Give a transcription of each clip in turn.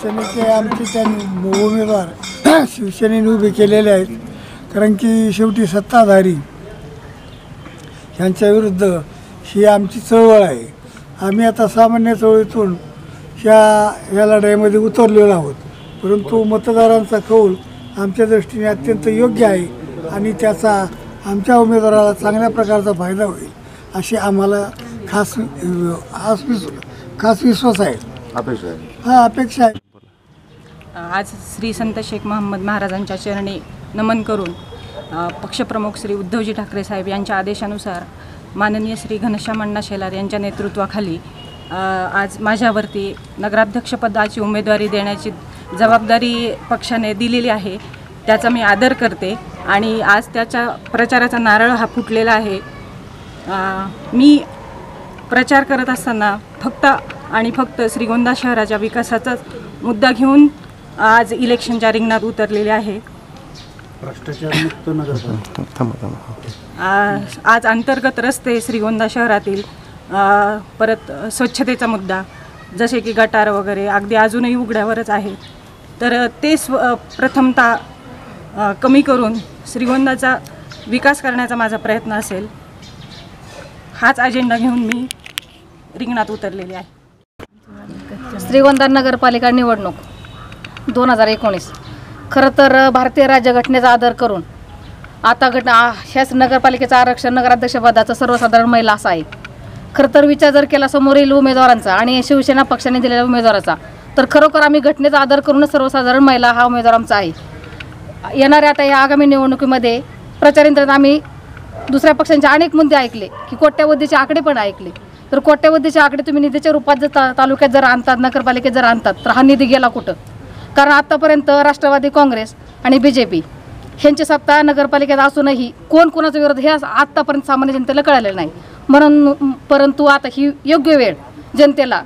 शिवसेनेचे आमचे त्यांनी उमेदवार शिवसेनेने उभे केलेले आहेत. कारण की शेवटी सत्ताधारी ह्यांच्या विरुद्ध ही आमची चळवळ आहे. आम्ही आता सामान्य चळवळीतून ह्या ह्या लढाईमध्ये उतरलेलो आहोत. परंतु मतदारांचा कौल आमच्या दृष्टीने अत्यंत योग्य आहे आणि त्याचा आमच्या उमेदवाराला चांगल्या प्रकारचा फायदा होईल अशी आम्हाला खास खास विस खास विश्वास आहे. अपेक्षा आहे. हा अपेक्षा आहे. आज श्री संत शेख मोहम्मद महाराजांच्या चरणी नमन करून पक्षप्रमुख श्री उद्धवजी ठाकरे साहेब यांच्या आदेशानुसार माननीय श्री घनश्याम अण्णा शेलार यांच्या नेतृत्वाखाली आज माझ्यावरती नगराध्यक्षपदाची उमेदवारी देण्याची जबाबदारी पक्षाने दिलेली आहे त्याचा मी आदर करते आणि आज त्याच्या प्रचाराचा नारळ हा फुटलेला आहे. मी प्रचार करत असताना फक्त आणि फक्त श्रीगोंदा शहराच्या विकासाचाच मुद्दा घेऊन आज इलेक्शनच्या रिंगणात उतरलेले आहे. आ- आज अंतर्गत रस्ते श्रीगोंदा शहरातील आ, परत स्वच्छतेचा मुद्दा जसे की गटार वगैरे अगदी अजूनही उघड्यावरच आहे. तर ते स्व प्रथमतः कमी करून श्रीगोंदाचा विकास करण्याचा माझा प्रयत्न असेल. हाच अजेंडा घेऊन मी रिंगणात उतरलेली आहे. श्रीगोंदा नगरपालिका निवडणूक. दोन हजार एकोणीस. खरं तर भारतीय राज्यघटनेचा आदर करून आता घटना ह्याच नगरपालिकेचं आरक्षण नगराध्यक्षपदाचं सर्वसाधारण महिला असा आहे. खरं तर विचार जर केला समोरील उमेदवारांचा आणि शिवसेना पक्षाने दिलेल्या उमेदवाराचा तर खरोखर आम्ही घटनेचा आदर करूनच सर्वसाधारण महिला हा उमेदवार आमचा आहे. येणाऱ्या आता या आगामी निवडणुकीमध्ये प्रचारेंद्रात आम्ही दुसऱ्या पक्षांचे अनेक मुद्दे ऐकले की कोट्यावधीचे आकडे पण ऐकले. तर कोट्यावधीचे आकडे तुम्ही निधीच्या रूपात जर ता तालुक्यात जर आणतात नगरपालिकेत जर आणतात तर हा निधी गेला कुठं? कारण आत्तापर्यंत राष्ट्रवादी काँग्रेस आणि बी जे पी ह्यांची सत्ता नगरपालिकेत असूनही कोण कोणाचा विरोध हे आत्तापर्यंत सामान्य जनतेला कळालेलं नाही. म्हणून परंतु आता ही योग्य वेळ जनतेला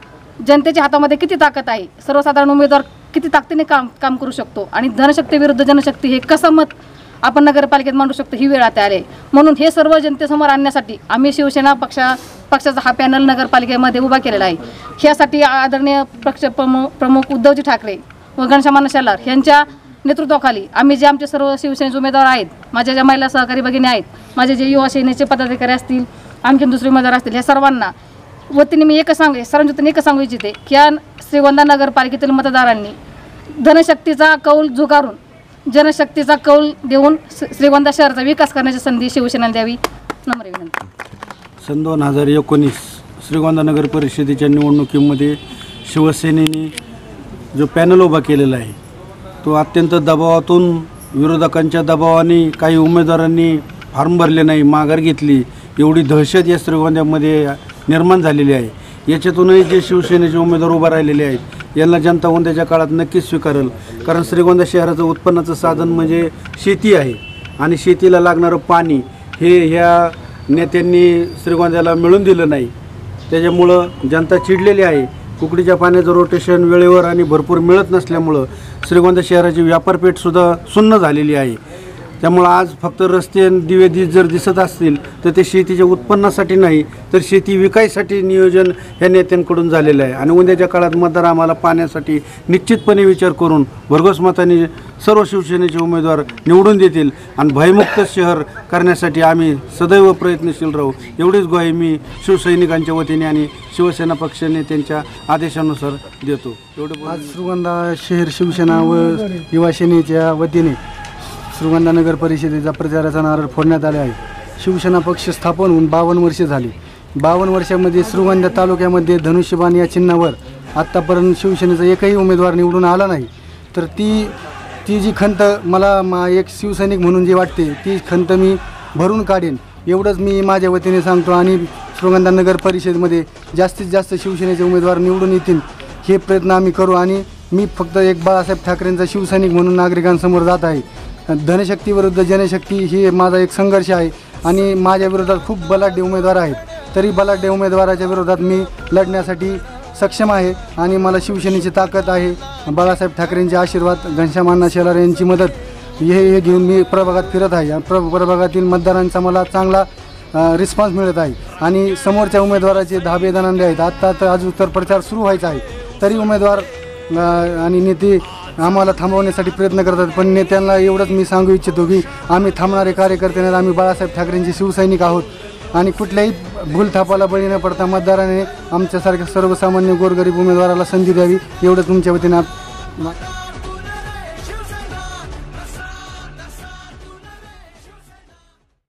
जनतेच्या हातामध्ये किती ताकद आहे? सर्वसाधारण उमेदवार किती ताकदीने काम काम करू शकतो? आणि धनशक्ती विरुद्ध जनशक्ती हे कसं मत आपण नगरपालिकेत मांडू शकतो? ही वेळ आता आली म्हणून हे सर्व जनतेसमोर आणण्यासाठी आम्ही शिवसेना पक्षा पक्षाचा हा पॅनल नगरपालिकेमध्ये उभा केलेला आहे. ह्यासाठी आदरणीय पक्ष प्रमुख प्रमुख उद्धवजी ठाकरे व घनश्यामाना शेलार यांच्या नेतृत्वाखाली आम्ही जे आमचे सर्व शिवसेनेचे उमेदवार आहेत माझ्या ज्या महिला सहकारी भगिनी आहेत माझे जे युवा सेनेचे पदाधिकारी असतील आणखी दुसरे उमेदवार असतील ह्या सर्वांना वतीने मी एकच सांग सर्वांच्या वतीने एकच सांगू इच्छिते की या श्रीगोंदा नगरपालिकेतील मतदारांनी धनशक्तीचा कौल झुगारून जनशक्तीचा कौल देऊन श्री- श्रीगोंदा शहराचा विकास करण्याची संधी शिवसेनेला द्यावी. नम्र विनंती. सन दोन हजार एकोणीस श्रीगोंदा नगर परिषदेच्या निवडणुकीमध्ये शिवसेनेने जो पॅनल उभा केलेला आहे तो अत्यंत दबावातून विरोधकांच्या दबावाने काही उमेदवारांनी फॉर्म भरले नाही माघार घेतली एवढी दहशत या श्रीगोंद्यामध्ये निर्माण झालेली आहे. याच्यातूनही जे शिवसेनेचे उमेदवार उभा राहिलेले आहेत यांना जनता गोंद्याच्या काळात नक्कीच स्वीकारेल. कारण श्रीगोंदा शहराचं उत्पन्नाचं साधन म्हणजे शेती आहे आणि शेतीला लागणारं पाणी हे ह्या नेत्यांनी श्रीगोंद्याला मिळून दिलं नाही. त्याच्यामुळं जनता चिडलेली आहे. कुकडीच्या पाण्याचं रोटेशन वेळेवर आणि भरपूर मिळत नसल्यामुळं श्रीगोंदा शहराची व्यापारपेठसुद्धा सुन्न झालेली आहे. त्यामुळं आज फक्त रस्ते आणि दिवे दि जर दिसत असतील तर ते शेतीच्या उत्पन्नासाठी नाही तर शेती विकायसाठी नियोजन ह्या नेत्यांकडून झालेलं आहे. आणि उद्याच्या काळात मतदार आम्हाला पाण्यासाठी निश्चितपणे विचार करून भरघोस मताने सर्व शिवसेनेचे उमेदवार निवडून देतील आणि भयमुक्त शहर करण्यासाठी आम्ही सदैव प्रयत्नशील राहू. एवढीच ग्वाही मी शिवसैनिकांच्या वतीने आणि शिवसेना पक्षाने त्यांच्या आदेशानुसार देतो. एवढं आज श्रीगोंदा शहर शिवसेना व युवा सेनेच्या वतीने श्रीगोंदा नगर परिषदेचा प्रचाराचा नारळ फोडण्यात आले आहे. शिवसेना पक्ष स्थापन होऊन बावन्न वर्षे झाली. बावन्न वर्षामध्ये श्रीगोंदा तालुक्यामध्ये धनुष्यबाण या चिन्हावर आत्तापर्यंत शिवसेनेचा एकही उमेदवार निवडून आला नाही. तर ती ती जी खंत मला मा एक शिवसैनिक म्हणून जी वाटते ती खंत मी भरून काढेन. एवढंच मी माझ्या वतीने सांगतो आणि श्रीगोंदा नगर परिषदेमध्ये जास्तीत जास्त शिवसेनेचे उमेदवार निवडून येतील हे प्रयत्न आम्ही करू. आणि मी फक्त एक बाळासाहेब ठाकरेंचा शिवसैनिक म्हणून नागरिकांसमोर जात आहे. धनशक्ती विरुद्ध जनशक्ती ही माझा एक संघर्ष आहे. आणि माझ्या विरोधात खूप बलाढ्य उमेदवार आहेत. तरी बलाढ्य उमेदवाराच्या विरोधात मी लढण्यासाठी सक्षम आहे आणि मला शिवसेनेची ताकद आहे. बाळासाहेब ठाकरेंचे आशीर्वाद घनश्यामांना शेलार यांची मदत हे हे घेऊन मी प्रभागात फिरत आहे. प्र प्रभागातील मतदारांचा मला चांगला रिस्पॉन्स मिळत आहे. आणि समोरच्या उमेदवाराचे धाबे दणांडे आहेत. आत्ता तर आज उत्तर प्रचार सुरू व्हायचा आहे. तरी उमेदवार आणि नेते आम्हाला थांबवण्यासाठी प्रयत्न करतात पण नेत्यांना एवढंच मी सांगू इच्छितो की आम्ही थांबणारे कार्यकर्ते नाही आम्ही बाळासाहेब ठाकरेंचे शिवसैनिक आहोत. आणि कुठल्याही भूलथापाला बळी न पडता मतदाराने आमच्यासारख्या सर्वसामान्य गोरगरीब उमेदवाराला संधी द्यावी एवढं तुमच्या वतीनं